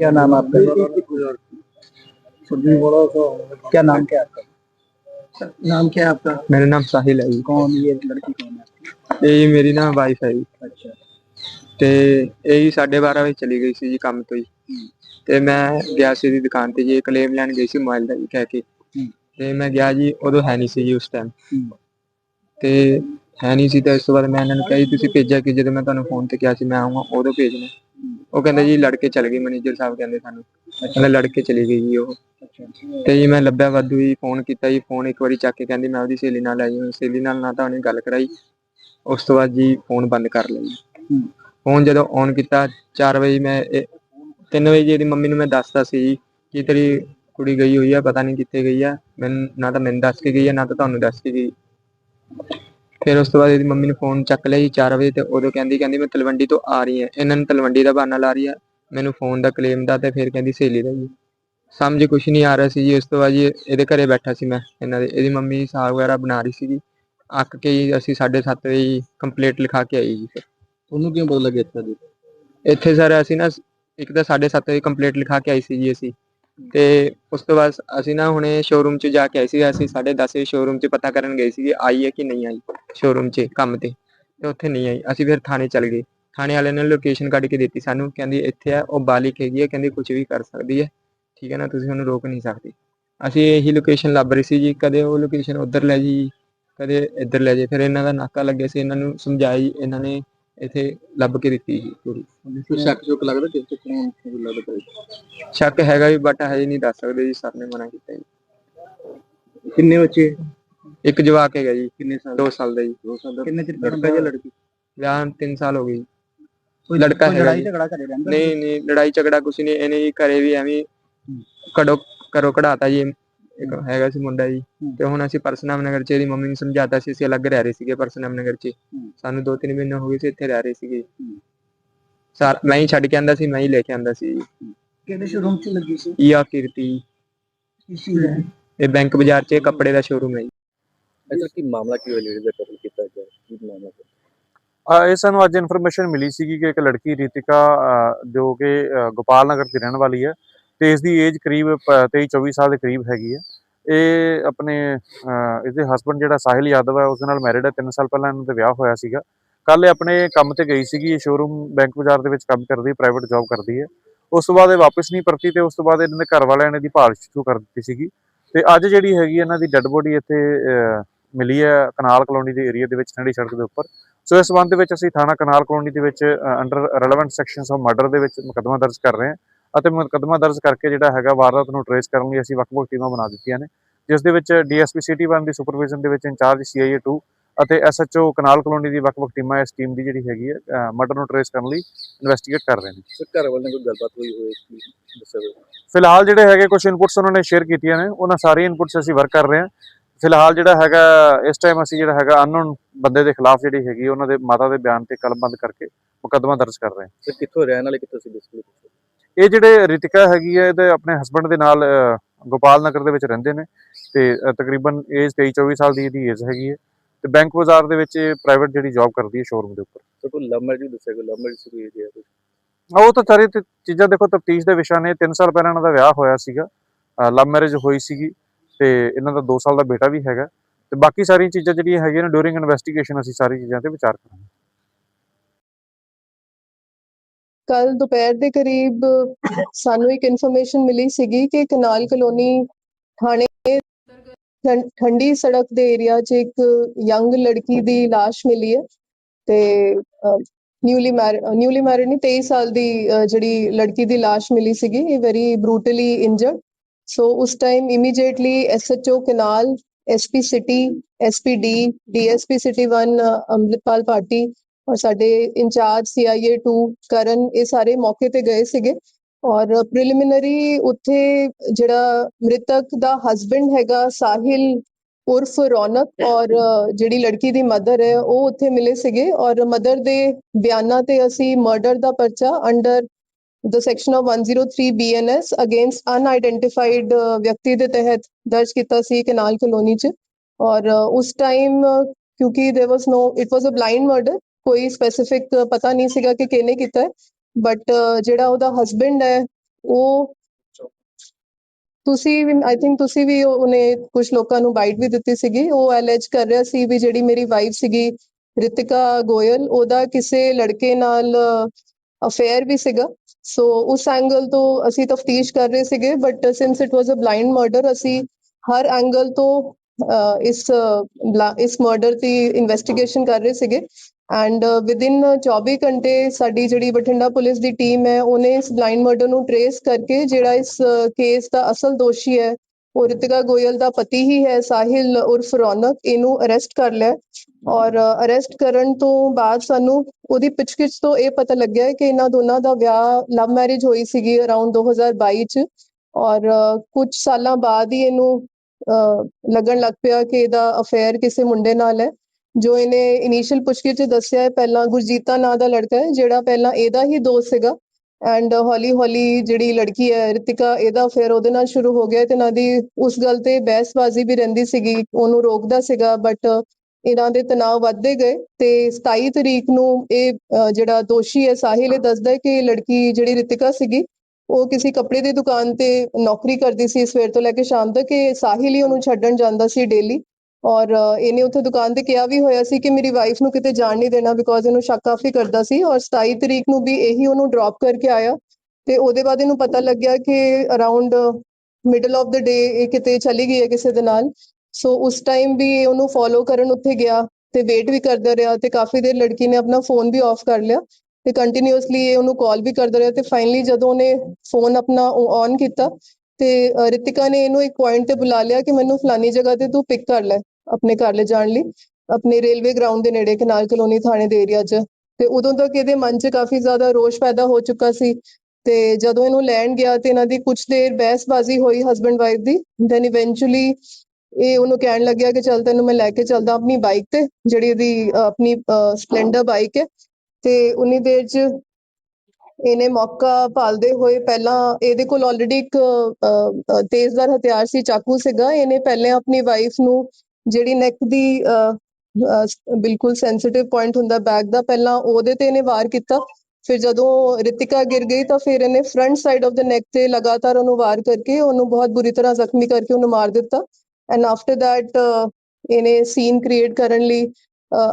क्या नाम है आपका सुधी बोलो तो क्या नाम क्या है आपका नाम क्या है आपका ਮੇਰਾ ਨਾਮ ਸਾਹਿਲ ਹੈ ਜੀ कौन ये लड़की कौन है ਇਹ ਜੀ ਮੇਰੀ ਨਾ ਵਾਈਫ ਹੈ ਜੀ अच्छा ਤੇ ਇਹ ਜੀ 12:30 ਵਜੇ ਚਲੀ ਗਈ ਸੀ ਜੀ ਕੰਮ ਤੋਂ ਜੀ ਤੇ ਮੈਂ ਗਿਆ ਸੀ ਦੀ ਦੁਕਾਨ ਤੇ ਜੀ ਕਲੇਮ ਲੈਣ ਗਈ ਸੀ ਮੋਬਾਈਲ ਦਾ ਜੀ ਕਹਿ ਕੇ ਹੂੰ। ਤੇ ਮੈਂ ਗਿਆ ਜੀ ਉਦੋਂ ਹੈ ਨਹੀਂ ਸੀ ਜੀ ਉਸ ਟਾਈਮ ਹੂੰ। ਤੇ ਹੈ ਨਹੀਂ ਸੀ ਤਾਂ ਇਸ ਤੋਂ ਬਾਅਦ ਮੈਂ ਇਹਨਾਂ ਨੂੰ ਕਿਹਾ ਜੀ ਤੁਸੀਂ ਭੇਜਿਆ ਕਿ ਜਦੋਂ ਮੈਂ ਤੁਹਾਨੂੰ ਫੋਨ ਤੇ ਕਿਹਾ ਸੀ ਮੈਂ ਆਉਂਗਾ ਉਦੋਂ ਭੇਜਣਾ ਉਹ ਕਹਿੰਦੇ ਜੀ ਲੜ ਕੇ ਚਲ ਗਈ ਮੈਨੇਜਰ ਸਾਹਿਬ ਕਹਿੰਦੇ ਸਾਨੂੰ। ਕਹਿੰਦੇ ਲੜ ਕੇ ਚਲੀ ਗਈ ਜੀ ਉਹ। ਤੇ ਜੀ ਮੈਂ ਲੱਭਿਆ ਵਾਧੂ ਜੀ, ਫੋਨ ਕੀਤਾ ਜੀ, ਫੋਨ ਇੱਕ ਵਾਰੀ ਚੱਕ ਕੇ ਕਹਿੰਦੀ ਮੈਂ ਉਹਦੀ ਸਹੇਲੀ ਨਾਲ ਆਈ ਹਾਂ ਸਹੇਲੀ ਨਾਲ ਨਾ ਤਾਂ ਉਹਨੇ ਗੱਲ ਕਰਾਈ। ਉਸ ਤੋਂ ਬਾਅਦ ਜੀ ਫੋਨ ਬੰਦ ਕਰ ਲਈ ਫੋਨ ਜਦੋਂ ਔਨ ਕੀਤਾ 4 ਵਜੇ ਮੈਂ 3 ਵਜੇ ਜਿਹੜੀ ਮੰਮੀ ਨੂੰ ਮੈਂ ਦੱਸਦਾ ਸੀ ਜੀ ਕਿ ਤੇਰੀ ਕੁੜੀ ਗਈ ਹੋਈ ਆ, ਪਤਾ ਨਹੀਂ ਕਿੱਥੇ ਗਈ ਆ। ਮੈਨੂੰ ਨਾ ਤਾਂ ਮੈਨੂੰ ਦੱਸ ਕੇ ਗਈ ਆ, ਨਾ ਤਾਂ ਤੁਹਾਨੂੰ ਦੱਸ ਕੇ ਗਈ। ਫਿਰ ਉਸ ਤੋਂ ਬਾਅਦ ਇਹਦੀ ਮੰਮੀ ਨੇ ਫੋਨ ਚੱਕ ਲਿਆ ਜੀ 4 ਵਜੇ ਤੇ ਉਦੋਂ ਕਹਿੰਦੀ ਕਹਿੰਦੀ ਮੈਂ ਤਲਵੰਡੀ ਤੋਂ ਆ ਰਹੀ ਹਾਂ। ਇਹਨਾਂ ਨੂੰ ਤਲਵੰਡੀ ਦਾ ਬਹਾਨਾ ਲਾ ਰਹੀ ਆ। ਮੈਨੂੰ ਫੋਨ ਦਾ ਕਲੇਮ ਦਾ ਤੇ ਫਿਰ ਕਹਿੰਦੀ ਸਹੇਲੀ ਦਾ ਜੀ। ਸਮਝ ਕੁਛ ਨਹੀਂ ਆ ਰਿਹਾ ਸੀ ਜੀ। ਉਸ ਤੋਂ ਬਾਅਦ ਜੀ ਇਹਦੇ ਘਰੇ ਬੈਠਾ ਸੀ ਮੈਂ ਇਹਨਾਂ ਦੇ। ਇਹਦੀ ਮੰਮੀ ਸਾਗ ਵਗੈਰਾ ਬਣਾ ਰਹੀ ਸੀਗੀ। ਅੱਕ ਕੇ ਜੀ ਅਸੀਂ 7:30 ਵਜੇ ਜੀ ਕੰਪਲੀਟ ਲਿਖਾ ਕੇ ਆਈ ਜੀ ਫਿਰ। ਉਹਨੂੰ ਕਿਉਂ ਪਤਾ ਲੱਗਿਆ ਇੱਥੇ ਦੀ ਇੱਥੇ ਸਰ ਅਸੀਂ ਨਾ ਇੱਕ ਤਾਂ 7:30 ਵਜੇ ਕੰਪਲੀਟ ਲਿਖਾ ਕੇ ਆਈ ਸੀ ਜੀ ਅਸੀਂ। ਤੇ ਉਸ ਤੋਂ ਬਾਅਦ ਅਸੀਂ ਨਾ ਹੁਣੇ ਸ਼ੋਰੂਮ 'ਚ ਜਾ ਕੇ ਆਏ ਸੀ ਅਸੀਂ 10:30 ਵਜੇ ਸ਼ੋਰੂਮ 'ਚ ਪਤਾ ਕਰਨ ਗਏ ਸੀ ਆਈ ਹੈ ਕਿ ਨਹੀਂ ਆਈ ਸ਼ੋਰੂਮ 'ਚ ਕੰਮ ਤੇ ਤੇ ਉੱਥੇ ਨਹੀਂ ਆਈ। ਅਸੀਂ ਫਿਰ ਥਾਣੇ ਚੱਲ ਗਏ। ਥਾਣੇ ਵਾਲੇ ਨੇ ਲੋਕੇਸ਼ਨ ਕੱਢ ਕੇ ਦਿੱਤੀ ਸਾਨੂੰ, ਕਹਿੰਦੀ ਇੱਥੇ ਆ, ਉਹ ਬਾਲਿਕ ਹੈਗੀ ਹੈ ਕਹਿੰਦੀ ਕੁਝ ਵੀ ਕਰ ਸਕਦੀ ਹੈ। ਠੀਕ ਹੈ ਨਾ, ਤੁਸੀਂ ਉਹਨੂੰ ਰੋਕ ਨਹੀਂ ਸਕਦੇ। ਅਸੀਂ ਇਹੀ ਲੋਕੇਸ਼ਨ ਲੱਭ ਰਹੀ ਸੀ ਜੀ, ਕਦੇ ਉਹ ਲੋਕੇਸ਼ਨ ਉਧਰ ਲੈ ਜੀ, ਕਦੇ ਇੱਧਰ ਲੈ ਜੇ, ਫਿਰ ਇਹਨਾਂ ਦਾ ਨਾਕਾ ਲੱਗਿਆ ਸੀ, ਇਹਨਾਂ ਨੂੰ ਸਮਝਾਈ, ਇਹਨਾਂ ਨੇ ਇੱਥੇ ਲੱਭ ਕੇ ਦਿੱਤੀ ਜੀ ਪੂਰੀ। ਕੋਈ ਸ਼ੱਕ ਸ਼ੁਕ ਲੱਗਦਾ ਕਿ ਇੱਥੇ ਕੌਣ ਕੋਈ ਲੱਗਦਾ ਕਰੇ? ਸ਼ੱਕ ਹੈਗਾ ਵੀ ਬਟ ਹਜੇ ਨਹੀਂ ਦੱਸ ਸਕਦੇ ਜੀ ਸਰ ਨੇ ਮਨਾ ਕੀਤਾ ਜੀ। ਕਿੰਨੇ ਬੱਚੇ? ਇੱਕ ਜਵਾਕ ਹੈਗਾ ਜੀ ਕਿੰਨੇ ਸਾਲ? 2 ਸਾਲ ਦਾ ਜੀ। ਦੋ ਸਾਲ ਦਾ ਕਿੰਨੇ ਚਿਰ ਲੜਕਾ ਜਾਂ ਲੜਕੀ? ਵਿਆਹ 3 ਸਾਲ ਹੋ ਗਏ ਜੀ। ਕੋਈ ਲੜਕਾ ਕੋਈ ਹੈਗਾ ਲੜਾਈ ਜੀ। ਝਗੜਾ ਘਰੇ ਰਹਿੰਦਾ? ਨਹੀਂ ਨਹੀਂ ਲੜਾਈ ਝਗੜਾ ਕੁਛ ਨਹੀਂ ਇਹਨੇ ਜੀ ਘਰੇ ਵੀ ਐਵੇਂ ਕੜੋ ਕਰੋ ਕਢਾਤਾ ਜੀ। ਇੱਕ ਹੈਗਾ ਸੀ ਮੁੰਡਾ ਜੀ। ਤੇ ਹੁਣ ਅਸੀਂ ਪਰਸਨਾਮ ਨਗਰ ਚ ਇਹਦੀ ਮੰਮੀ ਨੂੰ ਸਮਝਾਤਾ ਸੀ ਅਸੀਂ ਅਲੱਗ ਰਹਿ ਰਹੇ ਸੀਗੇ ਪਰਸਨਾਮ ਨਗਰ ਚ। ਸਾਨੂੰ 2-3 ਮਹੀਨੇ ਹੋ ਗਏ ਸੀ ਇੱਥੇ ਰਹਿ ਰਹੇ ਸੀਗੇ। ਸਾਰ ਮੈਂ ਹੀ ਛੱਡ ਕੇ ਆਂਦਾ ਸੀ ਮੈਂ ਹੀ ਲੈ ਕੇ ਆਂਦਾ ਸੀ ਕਿਹੜੇ ਸ਼ੋਰੂਮ 'ਚ ਲੱਗੀ ਸੀ? ਈਆ ਕੀਰਤੀ ਇਸ ਦਾ ਇਹ? ਬੈਂਕ ਬਾਜ਼ਾਰ 'ਚ ਕੱਪੜੇ ਦਾ ਸ਼ੋਰੂਮ ਹੈ ਜੀ। ਅੱਛਾ ਕੀ ਮਾਮਲਾ ਕੀ ਹੋਇਆ ਲੇਡੀ ਦਾ ਕਤਲ ਕੀਤਾ ਗਿਆ? ਕੀ ਮਾਮਲਾ ਅ, ਇਹ ਸਾਨੂੰ ਅੱਜ ਇਨਫੋਰਮੇਸ਼ਨ ਮਿਲੀ ਸੀਗੀ ਕਿ ਇੱਕ ਲੜਕੀ ਰੀਤਿਕਾ ਜੋ ਕਿ ਗੋਪਾਲ ਨਗਰ ਦੀ ਰਹਿਣ ਵਾਲੀ ਹੈ। ਤੇ ਇਸ ਦੀ ਏਜ ਕਰੀਬ 23 24 ਸਾਲ ਦੇ ਕਰੀਬ ਹੈਗੀ ਹੈ ਇਹ ਆਪਣੇ ਅ, ਇਸਦੇ ਹਸਬੰਡ ਜਿਹੜਾ ਸਾਹਿਲ ਯਾਦਵ ਹੈ ਉਸ ਨਾਲ ਮੈਰਿਡ ਹੈ 3 ਸਾਲ ਪਹਿਲਾਂ ਇਹਨਾਂ ਦਾ ਵਿਆਹ ਹੋਇਆ ਸੀਗਾ। ਕੱਲ ਇਹ ਆਪਣੇ ਕੰਮ ਤੇ ਗਈ ਸੀਗੀ ਇਹ ਸ਼ੋਰੂਮ ਬੈਂਕ ਬਾਜ਼ਾਰ ਦੇ ਵਿੱਚ ਕੰਮ ਕਰਦੀ ਪ੍ਰਾਈਵੇਟ ਜੌਬ ਕਰਦੀ ਹੈ। ਉਸ ਤੋਂ ਬਾਅਦ ਇਹ ਵਾਪਸ ਨਹੀਂ ਪਰਤੀ ਤੇ ਉਸ ਤੋਂ ਬਾਅਦ ਇਹਨਾਂ ਦੇ ਘਰ ਵਾਲਿਆਂ ਨੇ ਇਹਦੀ ਭਾਲ ਸ਼ੁਰੂ ਕਰ ਦਿੱਤੀ ਸੀਗੀ। ਤੇ ਅੱਜ ਜਿਹੜੀ ਹੈਗੀ ਇਹਨਾਂ ਦੀ ਡੈੱਡ ਬੋਡੀ ਇੱਥੇ ਮਿਲੀ ਹੈ ਕਨਾਲ ਕਲੋਨੀ ਦੇ ਏਰੀਆ ਦੇ ਵਿੱਚ ਠੰਡੀ ਸੜਕ ਦੇ ਉੱਪਰ। ਸੋ ਇਸ ਸੰਬੰਧ ਦੇ ਵਿੱਚ ਅਸੀਂ ਥਾਣਾ ਕਨਾਲ ਕਲੋਨੀ ਦੇ ਵਿੱਚ under relevant sections of murder ਦੇ ਵਿੱਚ ਮੁਕੱਦਮਾ ਦਰਜ ਕਰ ਰਹੇ ਹਾਂ। ਅਤੇ ਮੁਕੱਦਮਾ ਦਰਜ ਕਰਕੇ ਜਿਹੜਾ ਹੈਗਾ ਵਾਰਦਾਤ ਨੂੰ ਟਰੇਸ ਕਰਨ ਲਈ ਅਸੀਂ ਵੱਖ-ਵੱਖ ਟੀਮਾਂ ਬਣਾ ਦਿੱਤੀਆਂ ਨੇ ਜਿਸ ਦੇ ਵਿੱਚ ਡੀਐਸਪੀ ਸਿਟੀ 1 ਦੀ ਸੁਪਰਵਿਜ਼ਨ ਦੇ ਵਿੱਚ ਇੰਚਾਰਜ ਸੀਆਈਏ 2 ਅਤੇ ਐਸਐਚਓ ਕਨਾਲ ਕਲੋਨੀ ਦੀ ਵੱਖ-ਵੱਖ ਟੀਮਾਂ ਇਸ ਟੀਮ ਦੀ ਜਿਹੜੀ ਹੈਗੀ ਹੈ ਮਰਡਰ ਨੂੰ ਟਰੇਸ ਕਰਨ ਲਈ ਇਨਵੈਸਟੀਗੇਟ ਕਰ ਰਹੇ ਨੇ। ਸਰ ਘਰ ਵਾਲੇ ਨਾਲ ਕੋਈ ਗੱਲਬਾਤ ਹੋਈ ਹੋਏ ਦੱਸੋ ਫਿਲਹਾਲ ਜਿਹੜੇ ਹੈਗੇ ਕੁਝ ਇਨਪੁਟਸ ਉਹਨਾਂ ਨੇ ਸ਼ੇਅਰ ਕੀਤੀਆਂ ਨੇ ਉਹਨਾਂ ਸਾਰੀ ਇਨਪੁਟਸ ਅਸੀਂ ਵਰਕ ਕਰ ਰਹੇ ਹਾਂ। ਫਿਲਹਾਲ ਜਿਹੜਾ ਹੈਗਾ ਇਸ ਟਾਈਮ ਅਸੀਂ ਜਿਹੜਾ ਹੈਗਾ ਅਨਨੋਨ ਬੰਦੇ ਦੇ ਖਿਲਾਫ ਜਿਹੜੀ ਹੈਗੀ ਉਹਨਾਂ ਦੇ ਮਾਤਾ ਦੇ ਬਿਆਨ ਤੇ ਕਲਮਬੰਦ ਕਰਕੇ ਮੁਕੱਦਮਾ ਦਰਜ ਕਰ ਰਹੇ ਹਾਂ। ਸਰ ਕਿੱਥੋਂ ਰਹਿਣ ਵਾਲੇ ਕਿੱਥੋਂ ਸੀ ਬੇਸਿਕਲੀ ਇਹ ਜਿਹੜੇ ਰਿਤਿਕਾ ਹੈਗੀ ਹੈ ਇਹਦੇ ਆਪਣੇ ਹਸਬੰਡ ਦੇ ਨਾਲ ਗੋਪਾਲ ਨਗਰ ਦੇ ਵਿੱਚ ਰਹਿੰਦੇ ਨੇ ਤੇ ਤਕਰੀਬਨ ਏਜ 23 24 ਸਾਲ ਦੀ ਇਹਦੀ ਏਜ ਹੈਗੀ ਹੈ ਤੇ ਬੈਂਕ ਬਾਜ਼ਾਰ ਦੇ ਵਿੱਚ ਪ੍ਰਾਈਵੇਟ ਜਿਹੜੀ ਜੌਬ ਕਰਦੀ ਹੈ ਸ਼ੋਰੂਮ ਦੇ ਉੱਪਰ। ਸਰ ਕੋਈ ਲਵ ਮੈਰਿਜ ਦੱਸਿਆ ਕੋਈ ਲਵ ਮੈਰਿਜ ਸੀ ਹੈ ਆਹ ਉਹ ਤਾਂ ਸਾਰੀ ਤੇ ਚੀਜ਼ਾਂ ਦੇਖੋ ਤਫਤੀਸ਼ ਦੇ ਵਿਸ਼ਾ ਨੇ। 3 ਸਾਲ ਪਹਿਲਾਂ ਇਹਨਾਂ ਦਾ ਵਿਆਹ ਹੋਇਆ ਸੀਗਾ। ਲਵ ਮੈਰਿਜ ਹੋਈ ਸੀਗੀ ਤੇ ਇਹਨਾਂ ਦਾ 2 ਸਾਲ ਦਾ ਬੇਟਾ ਵੀ ਹੈਗਾ। ਤੇ ਬਾਕੀ ਸਾਰੀਆਂ ਚੀਜ਼ਾਂ ਜਿਹੜੀਆਂ ਹੈਗੀਆਂ ਨੇ ਡਿਊਰਿੰਗ ਇਨਵੈਸਟੀਗੇਸ਼ਨ ਅਸੀਂ ਸਾਰੀ ਚੀਜ਼ਾਂ ਤੇ ਵਿਚਾਰ ਕਰਾਂਗੇ। ਕੱਲ ਦੁਪਹਿਰ ਦੇ ਕਰੀਬ ਸਾਨੂੰ ਇੱਕ ਇਨਫੋਰਮੇਸ਼ਨ ਮਿਲੀ ਸੀਗੀ ਕਿ ਕਨਾਲ ਕਲੋਨੀ ਥਾਣੇ ਠੰ- ਠੰਡੀ ਸੜਕ ਦੇ ਏਰੀਆ 'ਚ ਇੱਕ ਯੰਗ ਲੜਕੀ ਦੀ লাশ ਮਿਲੀ ਹੈ ਤੇ ਨਿਊਲੀ ਮੈਰਿਡ ਨਿਊਲੀ ਮੈਰਿਡ ਨਹੀਂ 23 ਸਾਲ ਦੀ ਅਹ, ਜਿਹੜੀ ਲੜਕੀ ਦੀ লাশ ਮਿਲੀ ਸੀਗੀ ਇਹ ਵੈਰੀ ਬਰੂਟਲੀ ਇੰਜਰਡ ਸੋ ਉਸ time immediately SHO Karnal SP city SPD DSP city 1 Amritpal ਪਾਟੀ ਔਰ ਸਾਡੇ ਇੰਚਾਰਜ ਸੀਆਈਏ 2 ਕਰਨ ਇਹ ਸਾਰੇ ਮੌਕੇ ਤੇ ਗਏ ਸੀਗੇ ਔਰ ਪ੍ਰੀਲਿਮਿਨਰੀ ਉੱਥੇ ਜਿਹੜਾ ਮ੍ਰਿਤਕ ਦਾ ਹਸਬੰਡ ਹੈਗਾ ਸਾਹਿਲ ਉਰਫ ਰੌਨਕ ਔਰ ਅ, ਜਿਹੜੀ ਲੜਕੀ ਦੀ ਮਦਰ ਹੈ ਉਹ ਉੱਥੇ ਮਿਲੇ ਸੀਗੇ ਔਰ ਮਦਰ ਦੇ ਬਿਆਨਾਂ ਤੇ ਅਸੀਂ ਮਰਡਰ ਦਾ ਪਰਚਾ under the section of 103 BNS against unidentified ਵਿਅਕਤੀ ਦੇ ਤਹਿਤ ਦਰਜ ਕੀਤਾ ਸੀ ਕਨਾਲ ਕਲੋਨੀ ਚ ਔਰ ਅ, ਉਸ ਟਾਈਮ ਕਿਉਂਕਿ there was no it was a blind murder ਕੋਈ ਸਪੈਸੀਫਿਕ ਪਤਾ ਨਹੀਂ ਸੀਗਾ ਕਿ ਕਿਹਨੇ ਕੀਤਾ ਬਟ ਜਿਹੜਾ ਉਹਦਾ ਹਸਬੰਡ ਹੈ, ਉਹ ਤੁਸੀਂ ਵੀ ਆਈ ਥਿੰਕ ਤੁਸੀਂ ਵੀ ਉਹਨੇ ਕੁਝ ਲੋਕਾਂ ਨੂੰ ਬਾਈਟ ਵੀ ਦਿੱਤੀ ਸੀਗੀ। ਉਹ ਅਲੈਜ ਕਰ ਰਿਹਾ ਸੀ ਵੀ ਜਿਹੜੀ ਮੇਰੀ ਵਾਈਫ ਸੀਗੀ, ਰਿਤਿਕਾ ਗੋਇਲ, ਉਹਦਾ ਕਿਸੇ ਲੜਕੇ ਨਾਲ ਅਫੇਅਰ ਵੀ ਸੀਗਾ। ਸੋ ਉਸ ਐਂਗਲ ਤੋਂ ਅਸੀਂ ਤਫਤੀਸ਼ ਕਰ ਰਹੇ ਸੀਗੇ but since it was a blind murder ਅਸੀਂ ਹਰ ਐਂਗਲ ਤੋਂ ਇਸ ਇਸ ਮਰਡਰ ਦੀ ਇਨਵੈਸਟੀਗੇਸ਼ਨ ਕਰ ਰਹੇ ਸੀਗੇ ਐਂਡ ਵਿਦਿਨ 24 ਘੰਟੇ ਸਾਡੀ ਜਿਹੜੀ ਬਠਿੰਡਾ ਪੁਲਿਸ ਦੀ ਟੀਮ ਹੈ, ਉਹਨੇ ਇਸ ਬਲਾਈਂਡ ਮਰਡਰ ਨੂੰ ਟਰੇਸ ਕਰਕੇ ਜਿਹੜਾ ਇਸ ਕੇਸ ਦਾ ਅਸਲ ਦੋਸ਼ੀ ਹੈ, ਉਹ ਰਿਤਿਕਾ ਗੋਇਲ ਦਾ ਪਤੀ ਹੀ ਹੈ, ਸਾਹਿਲ ਉਰਫ ਰੌਨਕ ਇਹਨੂੰ ਅਰੈਸਟ ਕਰ ਲਿਆ ਔਰ ਅਰੈਸਟ ਕਰਨ ਤੋਂ ਬਾਅਦ ਸਾਨੂੰ ਉਹਦੀ ਪੁੱਛਗਿੱਛ ਤੋਂ ਇਹ ਪਤਾ ਲੱਗਿਆ ਕਿ ਇਹਨਾਂ ਦੋਨਾਂ ਦਾ ਵਿਆਹ ਲਵ ਮੈਰਿਜ ਹੋਈ ਸੀਗੀ ਅਰਾਊਂਡ 2022 ਚ ਔਰ ਕੁਝ ਸਾਲਾਂ ਬਾਅਦ ਹੀ ਇਹਨੂੰ ਲੱਗਣ ਲੱਗ ਪਿਆ ਕਿ ਇਹਦਾ ਅਫੇਅਰ ਕਿਸੇ ਮੁੰਡੇ ਨਾਲ ਹੈ, ਜੋ ਇਹਨੇ ਇਨੀਸ਼ੀਅਲ ਪੁੱਛਗਿੱਛ ਦੱਸਿਆ ਹੈ, ਪਹਿਲਾਂ ਗੁਰਜੀਤਾ ਨਾਂ ਦਾ ਲੜਕਾ ਹੈ, ਜਿਹੜਾ ਪਹਿਲਾਂ ਇਹਦਾ ਹੀ ਦੋਸਤ ਸੀਗਾ ਐਂਡ ਹੌਲੀ ਹੌਲੀ ਜਿਹੜੀ ਲੜਕੀ ਹੈ, ਰਿਤਿਕਾ, ਇਹਦਾ ਫਿਰ ਉਹਦੇ ਨਾਲ ਸ਼ੁਰੂ ਹੋ ਗਿਆ ਤੇ ਇਹਨਾਂ ਦੀ ਉਸ ਗੱਲ ਤੇ ਬਹਿਸਬਾਜ਼ੀ ਵੀ ਰਹਿੰਦੀ ਸੀਗੀ, ਉਹਨੂੰ ਰੋਕਦਾ ਸੀਗਾ ਬਟ ਇਹਨਾਂ ਦੇ ਤਣਾਅ ਵੱਧਦੇ ਗਏ ਤੇ 27 ਤਰੀਕ ਨੂੰ ਇਹ ਜਿਹੜਾ ਦੋਸ਼ੀ ਹੈ, ਸਾਹਿਲ, ਇਹ ਦੱਸਦਾ ਹੈ ਕਿ ਲੜਕੀ ਜਿਹੜੀ ਰਿਤਿਕਾ ਸੀਗੀ ਉਹ ਕਿਸੇ ਕੱਪੜੇ ਦੀ ਦੁਕਾਨ ਤੇ ਨੌਕਰੀ ਕਰਦੀ ਸੀ ਸਵੇਰ ਤੋਂ ਲੈ ਕੇ ਸ਼ਾਮ ਤੱਕ, ਇਹ ਸਾਹਿਲ ਹੀ ਉਹਨੂੰ ਛੱਡਣ ਜਾਂਦਾ ਸੀ ਡੇਲੀ ਔਰ ਇਹਨੇ ਉੱਥੇ ਦੁਕਾਨ ਤੇ ਕਿਹਾ ਵੀ ਹੋਇਆ ਸੀ ਕਿ ਮੇਰੀ ਵਾਈਫ ਨੂੰ ਕਿਤੇ ਜਾਣ ਨਹੀਂ ਦੇਣਾ ਬਿਕੋਜ਼ ਇਹਨੂੰ ਸ਼ੱਕ ਕਾਫੀ ਕਰਦਾ ਸੀ ਔਰ 27 ਤਰੀਕ ਨੂੰ ਵੀ ਇਹੀ ਉਹਨੂੰ ਡ੍ਰੌਪ ਕਰਕੇ ਆਇਆ ਤੇ ਉਹਦੇ ਬਾਅਦ ਇਹਨੂੰ ਪਤਾ ਲੱਗਿਆ ਕਿ around middle of the day ਇਹ ਕਿਤੇ ਚਲੀ ਗਈ ਹੈ ਕਿਸੇ ਦੇ ਨਾਲ ਸੋ ਉਸ ਟਾਈਮ ਵੀ ਇਹ ਉਹਨੂੰ ਫੋਲੋ ਕਰਨ ਉੱਥੇ ਗਿਆ ਤੇ ਵੇਟ ਵੀ ਕਰਦਾ ਰਿਹਾ ਤੇ ਕਾਫੀ ਦੇਰ ਲੜਕੀ ਨੇ ਆਪਣਾ ਫੋਨ ਵੀ ਆਫ ਕਰ ਲਿਆ ਤੇ ਕੰਟੀਨਿਊਸਲੀ ਇਹ ਉਹਨੂੰ ਕਾਲ ਵੀ ਕਰਦਾ ਰਿਹਾ ਤੇ ਫਾਈਨਲੀ ਜਦੋਂ ਉਹਨੇ ਫੋਨ ਆਪਣਾ ਔਨ ਕੀਤਾ ਤੇ ਰਿਤਿਕਾ ਨੇ ਇਹਨੂੰ ਇੱਕ ਪੁਆਇੰਟ ਤੇ ਬੁਲਾ ਲਿਆ ਕਿ ਮੈਨੂੰ ਫਲਾਨੀ ਜਗ੍ਹਾ ਤੇ ਤੂੰ ਪਿਕ ਕਰ ਲੈ ਆਪਣੇ ਘਰ ਲੈ ਜਾਣ ਲਈ, ਆਪਣੇ ਰੇਲਵੇ ਗਰਾਊਂਡ ਦੇ ਨੇੜੇ ਕਨਾਲ ਕਲੋਨੀ ਥਾਣੇ ਦੇ ਏਰੀਆ 'ਚ। ਤੇ ਉਦੋਂ ਤੱਕ ਇਹਦੇ ਮਨ 'ਚ ਕਾਫੀ ਜ਼ਿਆਦਾ ਰੋਸ਼ ਪੈਦਾ ਹੋ ਚੁੱਕਾ ਸੀ ਤੇ ਜਦੋਂ ਇਹਨੂੰ ਲੈਣ ਗਿਆ ਤੇ ਇਹਨਾਂ ਦੀ ਕੁਝ ਦੇਰ ਬਹਿਸਬਾਜ਼ੀ ਹੋਈ ਹਸਬੰਡ ਵਾਈਫ ਦੀ ਦੈਨ ਇਵੈਂਚੁਅਲੀ ਇਹ ਉਹਨੂੰ ਕਹਿਣ ਲੱਗਿਆ ਕਿ ਚੱਲ ਤੈਨੂੰ ਮੈਂ ਲੈ ਕੇ ਚੱਲਦਾ ਆਪਣੀ ਬਾਈਕ ਤੇ, ਜਿਹੜੀ ਇਹਦੀ ਆਪਣੀ ਸਪਲੈਂਡਰ ਬਾਈਕ ਹੈ। ਤੇ ਉਨੀ ਦੇਰ 'ਚ ਇਹਨੇ ਮੌਕਾ ਭਾਲਦੇ ਹੋਏ ਪਹਿਲਾਂ ਇਹਦੇ ਕੋਲ ਆਲਰੇਡੀ ਇੱਕ ਅ, ਹਥਿਆਰ ਸੀ ਚਾਕੂ ਸੀਗਾ। ਇਹਨੇ ਪਹਿਲੇ ਆਪਣੀ ਵਾਈਫ ਨੂੰ ਜਿਹੜੀ ਨੈਕ ਦੀ ਬਿਲਕੁਲ ਸੈਂਸਿਟਿਵ ਪੁਆਇੰਟ ਹੁੰਦਾ ਬੈਕ ਦਾ ਪਹਿਲਾਂ ਉਹਦੇ ਤੇ ਇਹਨੇ ਵਾਰ ਕੀਤਾ। ਫਿਰ ਜਦੋਂ ਰਿਤਿਕਾ ਗਿਰ ਗਈ ਤਾਂ ਫਿਰ ਇਹਨੇ front side of the neck ਤੇ ਲਗਾਤਾਰ ਉਹਨੂੰ ਵਾਰ ਕਰਕੇ ਉਹਨੂੰ ਬਹੁਤ ਬੁਰੀ ਤਰ੍ਹਾਂ ਜ਼ਖਮੀ ਕਰਕੇ ਉਹਨੂੰ ਮਾਰ ਦਿੱਤਾ। ਐਂਡ ਆਫਟਰ ਦੈਟ ਇਹਨੇ ਸੀਨ ਕ੍ਰੀਏਟ ਕਰਨ ਲਈ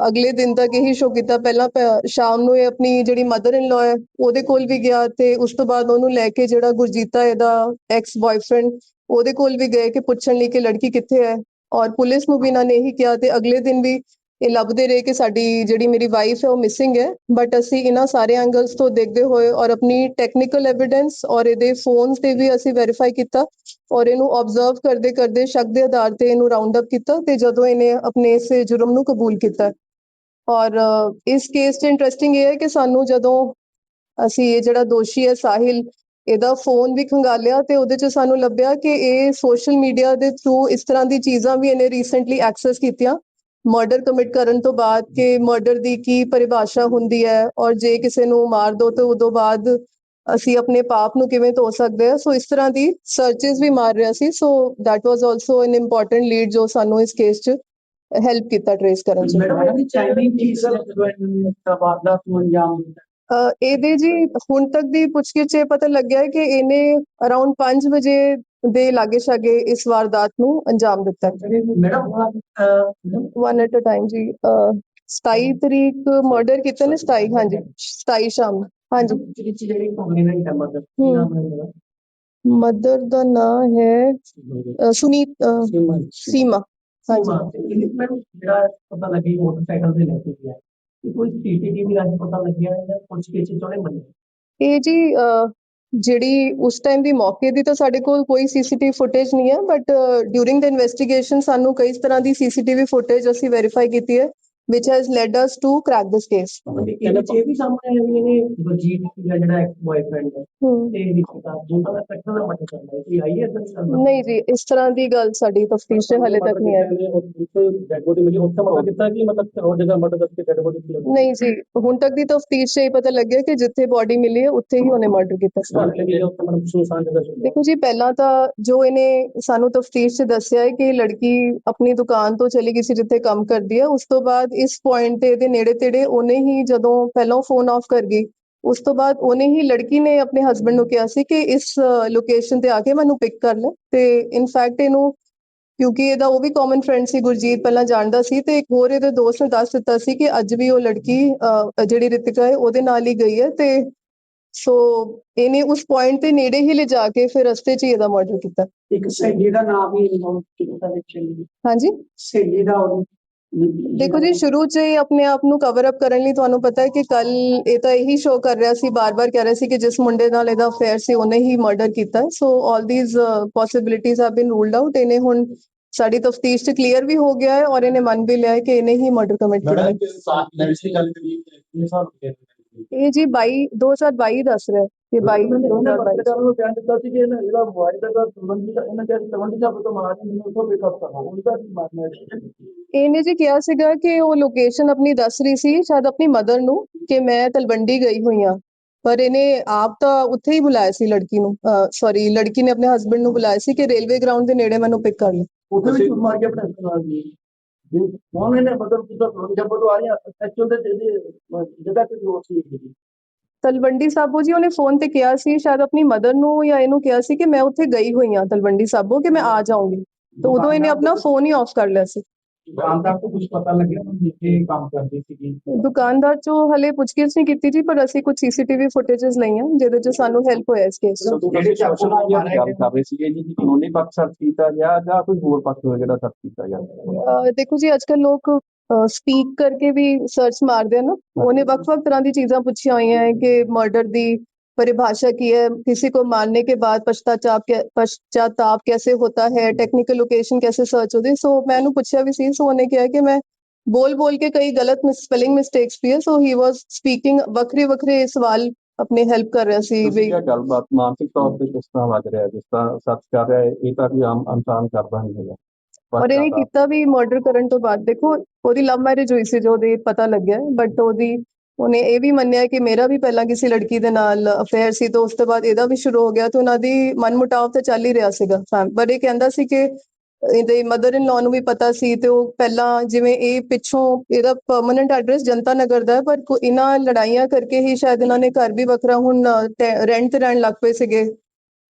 ਅਗਲੇ ਦਿਨ ਤੱਕ ਇਹੀ ਸ਼ੋ ਕੀਤਾ। ਪਹਿਲਾਂ ਸ਼ਾਮ ਨੂੰ ਇਹ ਆਪਣੀ ਜਿਹੜੀ ਮਦਰ ਇਨ ਲਾ ਹੈ, ਉਹਦੇ ਕੋਲ ਵੀ ਗਿਆ ਤੇ ਉਸ ਤੋਂ ਬਾਅਦ ਉਹਨੂੰ ਲੈ ਕੇ ਜਿਹੜਾ ਗੁਰਜੀਤਾ ਇਹਦਾ ਐਕਸ ਬॉयਫ੍ਰੈਂਡ ਉਹਦੇ ਕੋਲ ਵੀ ਗਏ ਕਿ ਪੁੱਛਣ ਲਈ ਕਿ ਲੜਕੀ ਕਿੱਥੇ ਹੈ। ਔਰ ਪੁਲਿਸ ਨੂੰ ਵੀ ਇਹਨਾਂ ਨੇ ਇਹੀ ਕਿਹਾ ਤੇ ਅਗਲੇ ਦਿਨ ਵੀ ਇਹ ਲੱਭਦੇ ਰਹੇ ਕਿ ਸਾਡੀ ਜਿਹੜੀ ਮੇਰੀ ਵਾਈਫ ਹੈ ਉਹ ਮਿਸਿੰਗ ਹੈ ਬਟ ਅਸੀਂ ਇਹਨਾਂ ਸਾਰੇ ਐਂਗਲਸ ਤੋਂ ਦੇਖਦੇ ਹੋਏ ਔਰ ਆਪਣੀ ਟੈਕਨੀਕਲ ਐਵੀਡੈਂਸ ਔਰ ਇਹਦੇ ਫੋਨਸ ਤੇ ਵੀ ਅਸੀਂ ਵੈਰੀਫਾਈ ਕੀਤਾ ਔਰ ਇਹਨੂੰ ਆਬਜ਼ਰਵ ਕਰਦੇ ਕਰਦੇ ਸ਼ੱਕ ਦੇ ਆਧਾਰ ਤੇ ਇਹਨੂੰ ਰਾਉਂਡ ਅਪ ਕੀਤਾ ਤੇ ਜਦੋਂ ਇਹਨੇ ਆਪਣੇ ਇਸ ਜੁਰਮ ਨੂੰ ਕਬੂਲ ਕੀਤਾ। ਔਰ ਇਸ ਕੇਸ 'ਚ ਇੰਟਰਸਟਿੰਗ ਇਹ ਹੈ ਕਿ ਸਾਨੂੰ ਜਦੋਂ ਅਸੀਂ ਇਹ ਜਿਹੜਾ ਦੋਸ਼ੀ ਹੈ ਸਾਹਿਲ, ਇਹਦਾ ਫੋਨ ਵੀ ਖੰਗਾਲਿਆ ਤੇ ਉਹਦੇ 'ਚ ਸਾਨੂੰ ਲੱਭਿਆ ਕਿ ਇਹ ਸੋਸ਼ਲ ਮੀਡੀਆ ਦੇ ਥਰੂ ਇਸ ਤਰ੍ਹਾਂ ਦੀ ਚੀਜ਼ਾਂ ਵੀ ਇਹਨੇ ਰੀਸੈਂਟਲੀ ਐਕਸੈਸ ਕੀਤੀਆਂ। ਮਰਡਰ ਕਮਿਟ ਕਰਨ ਤੋਂ ਬਾਅਦ ਕਿ ਮਰਡਰ ਦੀ ਕੀ ਪਰਿਭਾਸ਼ਾ ਹੁੰਦੀ ਹੈ ਔਰ ਜੇ ਕਿਸੇ ਨੂੰ ਮਾਰ ਦੋ ਤੇ ਉਦੋਂ ਬਾਅਦ ਅਸੀਂ ਆਪਣੇ ਪਾਪ ਨੂੰ ਕਿਵੇਂ ਧੋ ਸਕਦੇ ਹਾਂ। ਸੋ ਇਸ ਤਰ੍ਹਾਂ ਦੀ ਸਰਚਸ ਵੀ ਮਾਰ ਰਿਹਾ ਸੀ। So that was also an important lead ਜੋ ਸਾਨੂੰ ਇਸ ਕੇਸ 'ਚ ਹੈਲਪ ਕੀਤਾ ਟ੍ਰੇਸ ਕਰਨ 'ਚ। ਮੈਡਮ ਚਾਈਨੀਜ਼ ਚੀਜ਼ ਦਾ ਵਾਰਦਾਤ ਨੂੰ ਅੰਜਾਮ ਦਿੱਤਾ ਇਹਦੇ ਜੀ ਹੁਣ ਤੱਕ ਦੀ ਪੁੱਛਗਿੱਛ ਇਹ ਪਤਾ ਲੱਗਿਆ ਹੈ ਕਿ ਇਹਨੇ ਅਰਾਊਂਡ 5 ਵਜੇ ਦੇ ਲਾਗੇ ਸ਼ਾਗੇ ਇਸ ਵਾਰਦਾਤ ਨੂੰ ਅੰਜਾਮ ਦਿੱਤਾ ਹੈ। Madam one at a time ਜੀ ਅ, 27 ਤਰੀਕ ਮਰਡਰ ਕੀਤਾ ਨੇ 27 ਹਾਂਜੀ 27 ਸ਼ਾਮ। ਹਾਂਜੀ। ਵਿੱਚ ਜਿਹੜੀ ਕੰਪਲੀਮੈਂਟ ਹੈ। ਮਦਰ ਦਾ ਨਾਮ ਹੈ ਸੁਨੀਤ ਸੀਮਾ। ਹਾਂਜੀ। ਜਿਹੜਾ ਪਤਾ ਲੱਗੀ ਮੋਟਰਸਾਈਕਲ ਤੇ ਲੈ ਕੇ ਗਿਆ। ਕਿ ਕੋਈ ਸੀਸੀਟੀਵੀ ਰਾਹੀਂ ਪਤਾ ਲੱਗਿਆ ਹੈ ਜਾਂ ਕੁਝ ਕਿਸੇ ਚੋਣੇ ਮੰਨੇ ਇਹ ਜੀ ਜਿਹੜੀ ਉਸ ਟਾਈਮ ਦੀ ਮੌਕੇ ਦੀ ਤਾਂ ਸਾਡੇ ਕੋਲ ਕੋਈ ਸੀਸੀਟੀਵੀ ਫੁਟੇਜ ਨਹੀਂ ਹੈ ਬਟ ਡਿਊਰਿੰਗ ਦ ਇਨਵੈਸਟੀਗੇਸ਼ਨ ਸਾਨੂੰ ਕਈ ਤਰ੍ਹਾਂ ਦੀ ਸੀਸੀਟੀਵੀ ਫੁਟੇਜ ਅਸੀਂ ਵੈਰੀਫਾਈ ਕੀਤੀ ਹੈ। Which has led us to crack this case. ਇਹਦੇ ਚ ਇਹ ਵੀ ਸਾਹਮਣੇ ਆਇਆ ਵੀ ਇਹਨੇ ਸੀਗਾ ਜਿਹੜਾ ਐਕਸ ਬॉयਫ੍ਰੈਂਡ ਹੈ ਤੇ ਰਿਸ਼ਤਾ ਦੋਨਾਂ ਦਾ ਇਕੱਠਾ ਦਾ ਕਰਦਾ ਹੈ ਕੋਈ ਆਈ ਹੈ ਦੀ? ਗੱਲ ਨਹੀਂ ਜੀ ਇਸ ਤਰ੍ਹਾਂ ਦੀ ਗੱਲ ਸਾਡੀ ਤਫਤੀਸ਼ 'ਚ ਹਲੇ ਤੱਕ ਨਹੀਂ ਆਈ। ਡੈਡ ਬੋਡੀ ਮਿਲੀ ਉੱਥੇ ਮਤਲਬ ਕੀਤਾ ਕਿ ਮਤਲਬ ਹੋਰ ਜਗ੍ਹਾ ਮਰਡਰ ਕਰਕੇ ਡੈਡ ਬੋਡੀ ਮਿਲੀ। ਨਹੀਂ ਜੀ ਹੁਣ ਤੱਕ ਦੀ ਤਫਤੀਸ਼ ਇਹ ਪਤਾ ਲੱਗਿਆ ਕਿ ਜਿੱਥੇ ਬੋਡੀ ਮਿਲੀ ਹੈ ਉੱਥੇ ਹੀ ਉਹਨੇ ਮਰਡਰ ਕੀਤਾ। ਸੀ ਦੇਖੋ ਜੀ ਪਹਿਲਾਂ ਤਾਂ ਜੋ ਇਹਨੇ ਸਾਨੂੰ ਤਫਤੀਸ਼ 'ਚ ਦੱਸਿਆ ਹੈ ਕਿ ਇਹ ਲੜਕੀ ਆਪਣੀ ਦੁਕਾਨ ਤੋਂ ਚਲੀ ਗਈ ਸੀ ਜਿੱਥੇ ਕੰਮ ਕਰਦੀ ਹੈ ਉਸ ਤੋਂ ਬਾਅਦ ਇਸ ਪੁਆਇੰਟ ਤੇ ਇਹਦੇ ਨੇੜੇ ਤੇੜੇ ਉਹਨੇ ਹੀ ਜਦੋਂ ਪਹਿਲਾਂ ਫੋਨ ਆਫ ਕਰ ਗਈ ਉਸ ਤੋਂ ਬਾਅਦ ਉਹਨੇ ਹੀ ਲੜਕੀ ਨੇ ਆਪਣੇ ਹਸਬੰਡ ਨੂੰ ਕਿਹਾ ਸੀ ਕਿ ਇਸ ਲੋਕੇਸ਼ਨ ਤੇ ਆ ਕੇ ਮੈਨੂੰ ਪਿਕ ਕਰ ਲੈ। ਤੇ ਇਨਫੈਕਟ ਇਹਨੂੰ ਕਿਉਂਕਿ ਇਹਦਾ ਉਹ ਵੀ ਕਾਮਨ ਫਰੈਂਡ ਸੀ ਗੁਰਜੀਤ ਪਹਿਲਾਂ ਜਾਣਦਾ ਸੀ ਤੇ ਇੱਕ ਹੋਰ ਇਹਦੇ ਦੋਸਤ ਨੇ ਦੱਸ ਦਿੱਤਾ ਸੀ ਕਿ ਅੱਜ ਵੀ ਉਹ ਲੜਕੀ ਜਿਹੜੀ ਰਿਤਿਕਾ ਹੈ ਉਹਦੇ ਨਾਲ ਹੀ ਗਈ ਹੈ ਤੇ ਸੋ ਇਹਨੇ ਉਸ ਪੁਆਇੰਟ ਤੇ ਨੇੜੇ ਹੀ ਲਿਜਾ ਕੇ ਫਿਰ ਰਸਤੇ 'ਚ ਇਹਦਾ ਮਰਡਰ ਕੀਤਾ। ਇੱਕ ਸਹੇਲੀ ਦਾ ਨਾਮ ਵੀ ਇਨਵੋਲਵ ਕੀਤਾ ਵਿੱਚ। ਹਾਂਜੀ? ਸਹੇਲੀ ਦਾ ਉਹਦੀ ਦੇਖੋ ਜੀ ਸ਼ੁਰੂ 'ਚ ਹੀ ਆਪਣੇ ਆਪ ਨੂੰ ਕਵਰ ਅਪ ਕਰਨ ਲਈ ਤੁਹਾਨੂੰ ਪਤਾ ਹੈ ਕਿ ਕੱਲ ਇਹ ਤਾਂ ਇਹੀ ਸ਼ੋਅ ਕਰ ਰਿਹਾ ਸੀ ਬਾਰ-ਬਾਰ ਕਹਿ ਰਿਹਾ ਸੀ ਕਿ ਜਿਸ ਮੁੰਡੇ ਨਾਲ ਇਹਦਾ ਅਫੇਅਰ ਸੀ ਉਹਨੇ ਹੀ ਮਰਡਰ ਕੀਤਾ। So all these possibilities have been ruled out ਇਹਨੇ ਹੁਣ ਸਾਡੀ ਤਫਤੀਸ਼ 'ਚ ਕਲੀਅਰ ਵੀ ਹੋ ਗਿਆ ਹੈ ਔਰ ਇਹਨੇ ਮੰਨ ਵੀ ਲਿਆ ਹੈ ਕਿ ਇਹਨੇ ਹੀ ਮਰਡਰ ਕਮਿਟ ਕੀਤਾ ਹੈ। ਇਹ ਜੀ 22 2022 ਦੱਸ ਰਿਹਾ ਹੈ ਕਿ 22 2022 ਨੂੰ ਬਿਆਨ ਦਿੱਤਾ ਸੀ ਕਿ ਇਹਨਾਂ ਜਿਹੜਾ ਮੋਬਾਈਲ ਦਾ ਸੰਬੰਧੀ ਇਹਨਾਂ ਦੇ ਸੰਬੰਧੀ ਦਾ ਪਤਾ ਮਾਰ ਨਹੀਂ ਉਥੋਂ ਬੇਕਅਪ ਕਰਨਾ ਉਹਦਾ ਮਾਰਨਾ ਹੈ। ਇਹਨੇ ਜੀ ਕਿਹਾ ਸੀਗਾ ਕਿ ਉਹ ਲੋਕੇਸ਼ਨ ਆਪਣੀ ਦੱਸ ਰਹੀ ਸੀ ਸ਼ਾਇਦ ਆਪਣੀ ਮਦਰ ਨੂੰ ਕਿ ਮੈਂ ਤਲਵੰਡੀ ਗਈ ਹੋਈ ਹਾਂ। ਪਰ ਇਹਨੇ ਆਪ ਤਾਂ ਉੱਥੇ ਹੀ ਬੁਲਾਇਆ ਸੀ ਲੜਕੀ ਨੂੰ ਸੌਰੀ ਲੜਕੀ ਨੇ ਆਪਣੇ ਹਸਬੰਡ ਨੂੰ ਬੁਲਾਇਆ ਸੀ ਕਿ ਰੇਲਵੇ ਗਰਾਊਂਡ ਦੇ ਨੇੜੇ ਮੈਨੂੰ ਪਿਕ ਕਰ ਲੈ। ਉਹਦੇ ਵਿੱਚ ਮਾਰ ਕੇ ਆਪਣੇ ਨਾਲ ਜੀ। ਜੀ ਕੌਣ ਇਹਨੇ ਮਤਲਬ ਕਿਦਾਂ ਜਬ ਤੋਂ ਆ ਰਹੀਆਂ ਐਕਚੁਅਲ ਦੇ ਇਹਦੇ ਜਗ੍ਹਾ ਤੇ ਲੋਕ ਸੀ ਇਹ ਤਲਵੰਡੀ ਸਾਬੋ ਜੀ ਉਹਨੇ ਫੋਨ ਤੇ ਕਿਹਾ ਸੀ ਸ਼ਾਇਦ ਆਪਣੀ ਮਦਰ ਨੂੰ ਜਾਂ ਇਹਨੂੰ ਕਿਹਾ ਸੀ ਕਿ ਮੈਂ ਉੱਥੇ ਗਈ ਹੋਈ ਹਾਂ ਤਲਵੰਡੀ ਸਾਬੋ ਕਿ ਮੈਂ ਆ ਜਾਊਂਗੀ। ਤਾਂ ਉਦੋਂ ਇਹਨੇ ਆਪਣਾ ਫੋਨ ਹੀ ਆਫ ਕਰ ਲਿਆ ਸੀ। ਦੁਕਾਨਦਾਰ ਤੋਂ ਕੁਝ ਪਤਾ ਲੱਗਿਆ ਉਹ ਜਿੱਥੇ ਕੰਮ ਕਰਦੀ ਸੀਗੀ? ਦੁਕਾਨਦਾਰ ਚੋਂ ਹਲੇ ਪੁੱਛਗਿੱਛ ਨਹੀਂ ਕੀਤੀ ਜੀ ਪਰ ਅਸੀਂ ਕੁਝ ਸੀਸੀਟੀਵੀ ਫੁਟੇजेस ਲਈਆਂ ਜਿਹਦੇ ਚ ਸਾਨੂੰ ਹੈਲਪ ਹੋਇਆ ਇਸ ਕੇਸ 'ਚ। ਜਿਹੜੇ ਸ਼ਖਸ ਨਾਲ ਮਾਰਿਆ ਗੱਲ ਕਰ ਰਹੇ ਸੀਗੇ ਜੀ ਕਿ ਕਾਨੂੰਨੀ ਪੱਖ ਸਰਚ ਕੀਤਾ ਗਿਆ ਜਾਂ ਕੋਈ ਹੋਰ ਪੱਖ ਹੋਇਆ ਜਿਹੜਾ ਸਰਚ ਕੀਤਾ ਗਿਆ? ਅਹ ਦੇਖੋ ਜੀ ਅੱਜ ਕੱਲ੍ਹ ਲੋਕ ਸਪੀਕ ਕਰਕੇ ਵੀ ਸਰਚ ਮਾਰਦੇ ਆ ਨਾ। ਉਹਨੇ ਵੱਖ-ਵੱਖ ਤਰ੍ਹਾਂ ਦੀ ਚੀਜ਼ਾਂ ਪੁੱਛੀਆਂ ਹੋਈਆਂ ਹੈ ਕਿ ਮਰਡਰ ਦੀ परिभाषा की है किसी को मारने के बाद पश्चाताप कै- पश्चाताप कैसे होता है टेक्निकल लोकेशन कैसे सर्च होती है सो मैं ਉਹਨੂੰ ਪੁੱਛਿਆ ਵੀ ਸੀ ਸੋ ਉਹਨੇ ਕਿਹਾ ਕਿ ਮੈਂ ਬੋਲ ਬੋਲ ਕੇ ਕਈ ਗਲਤ ਸਪੈਲਿੰਗ ਮਿਸਟੇਕਸ ਵੀ ਹੈ ਸੋ ਹੀ ਵਾਸ ਸਪੀਕਿੰਗ ਵੱਖਰੇ ਵੱਖਰੇ ਸਵਾਲ ਆਪਣੇ ਹੈਲਪ ਕਰ ਰਿਹਾ ਸੀ ਤੁਸੀਂ ਵੀ ਇਹ ਗੱਲਬਾਤ ਮਾਨਸਿਕ ਤੌਰ ਤੇ ਕਿਸ ਤਰ੍ਹਾਂ ਲੱਗ ਰਿਹਾ ਹੈ? ਜਿਸ ਤਰ੍ਹਾਂ ਸਰਚ ਕਰ ਰਿਹਾ ਹੈ ਇਹ ਤਾਂ ਕੋਈ ਆਮ ਇਨਸਾਨ ਕਰਦਾ ਨਹੀਂ ਹੈਗਾ ਔਰ ਇਹਨੇ ਕੀਤਾ ਵੀ ਮਰਡਰ ਕਰਨ ਤੋਂ ਬਾਅਦ ਦੇਖੋ ਉਹਦੀ ਲਵ ਮੈਰਿਜ ਹੋਈ ਸੀ ਜੋ ਉਹਦੇ ਪਤਾ ਲੱਗਿਆ ਬਟ ਉਹਦੀ ਉਹਨੇ ਇਹ ਵੀ ਮੰਨਿਆ ਕਿ ਮੇਰਾ ਵੀ ਪਹਿਲਾਂ ਕਿਸੇ ਲੜਕੀ ਦੇ ਨਾਲ ਅਫੇਅਰ ਸੀ ਤਾਂ ਉਸ ਤੋਂ ਬਾਅਦ ਇਹਦਾ ਵੀ ਸ਼ੁਰੂ ਹੋ ਗਿਆ ਤੇ ਉਹਨਾਂ ਦੀ ਮਨਮੁਟਾਵ ਤਾਂ ਚੱਲ ਹੀ ਰਿਹਾ ਸੀਗਾ। ਪਰ ਇਹ ਕਹਿੰਦਾ ਸੀ ਕਿ ਇਹਦੇ ਮਦਰ ਇਨ ਲਾਅ ਨੂੰ ਵੀ ਪਤਾ ਸੀ ਤੇ ਉਹ ਪਹਿਲਾਂ ਜਿਵੇਂ ਇਹ ਪਿੱਛੋਂ ਇਹਦਾ ਪਰਮਨੈਂਟ ਐਡਰੈਸ ਜਨਤਾ ਨਗਰ ਦਾ ਹੈ, ਪਰ ਇਹਨਾਂ ਲੜਾਈਆਂ ਕਰਕੇ ਹੀ ਸ਼ਾਇਦ ਇਹਨਾਂ ਨੇ ਘਰ ਵੀ ਵੱਖਰਾ ਹੁਣ ਰੈਂਟ ਤੇ ਰਹਿਣ ਲੱਗ ਪਏ ਸੀਗੇ।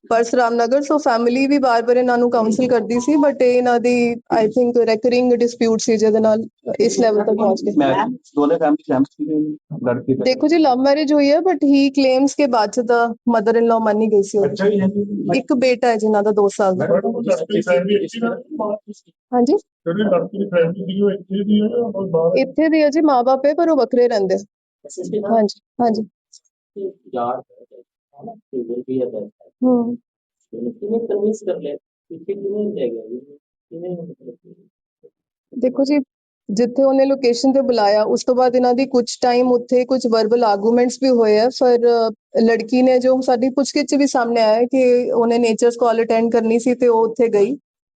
ਪਰਸਰਾਮ ਨਗਰ ਸੋ ਫੈਮਿਲੀ ਵੀ ਬਾਰ-ਬਾਰ ਇਹਨਾਂ ਨੂੰ ਕਾਉਂਸਲ ਕਰਦੀ ਸੀ ਬਟ ਇਹ ਇਹਨਾਂ ਦੀ ਆਈ ਥਿੰਕ ਰੈਕਰਿੰਗ ਡਿਸਪਿਊਟ ਸੀ ਜਿਹਦੇ ਨਾਲ ਇਸ ਲੈਵਲ ਤੱਕ ਪਹੁੰਚ ਗਏ। ਮੈਂ ਦੋਨੇ ਫੈਮਿਲੀ ਜੀ, ਲੜਕੀ ਤੇ। ਦੇਖੋ ਜੀ ਲਵ ਮੈਰਿਜ ਹੋਈ ਹੈ ਬਟ ਹੀ ਕਲੇਮਸ ਕੇ ਬਾਅਦ ਚ ਦਾ ਮਦਰ ਇਨ ਲਾਅ ਮੰਨੀ ਗਈ ਸੀ ਇੱਕ ਬੇਟਾ ਹੈ ਜਿਨ੍ਹਾਂ ਦਾ 2 ਸਾਲ ਦਾ। ਹਾਂਜੀ? ਜਿਹੜੀ ਲੜਕੀ ਦੀ ਫੈਮਿਲੀ ਇੱਥੇ ਦੀ ਹੈ ਜਾਂ ਬਾਹਰ ਇੱਥੇ ਦੇ ਹੈ ਜੀ ਮਾਪੇ ਪਰ ਉਹ ਵੱਖਰੇ ਰਹਿੰਦੇ। ਹਾਂਜੀ ਹਾਂਜੀ। ਯਾਰ ਹੈ ਟੇਬਲ ਵੀ ਹੈ। ਹੂੰ। ਇਹਨੂੰ ਕਿਵੇਂ ਕਨਵਿੰਸ ਕਰ ਲਿਆ? ਪਿੱਛੇ ਕਿਵੇਂ ਲੈ ਗਿਆ ਜੀ? ਕਿਵੇਂ ਮਤਲਬ ਦੇਖੋ ਜੀ ਜਿੱਥੇ ਉਹਨੇ ਲੋਕੇਸ਼ਨ ਤੇ ਬੁਲਾਇਆ ਉਸ ਤੋਂ ਬਾਅਦ ਇਹਨਾਂ ਦੀ ਕੁਝ ਟਾਈਮ ਉੱਥੇ ਕੁਝ ਵਰਬਲ ਆਰਗੂਮੈਂਟਸ ਵੀ ਹੋਏ ਆ ਅ, ਲੜਕੀ ਨੇ ਜੋ ਸਾਡੀ ਪੁੱਛਗਿੱਛ 'ਚ ਵੀ ਸਾਹਮਣੇ ਆਇਆ ਕਿ ਉਹਨੇ ਨੇਚਰਸ ਕਾਲ ਅਟੈਂਡ ਕਰਨੀ ਸੀ ਤੇ ਉਹ ਉੱਥੇ ਗਈ।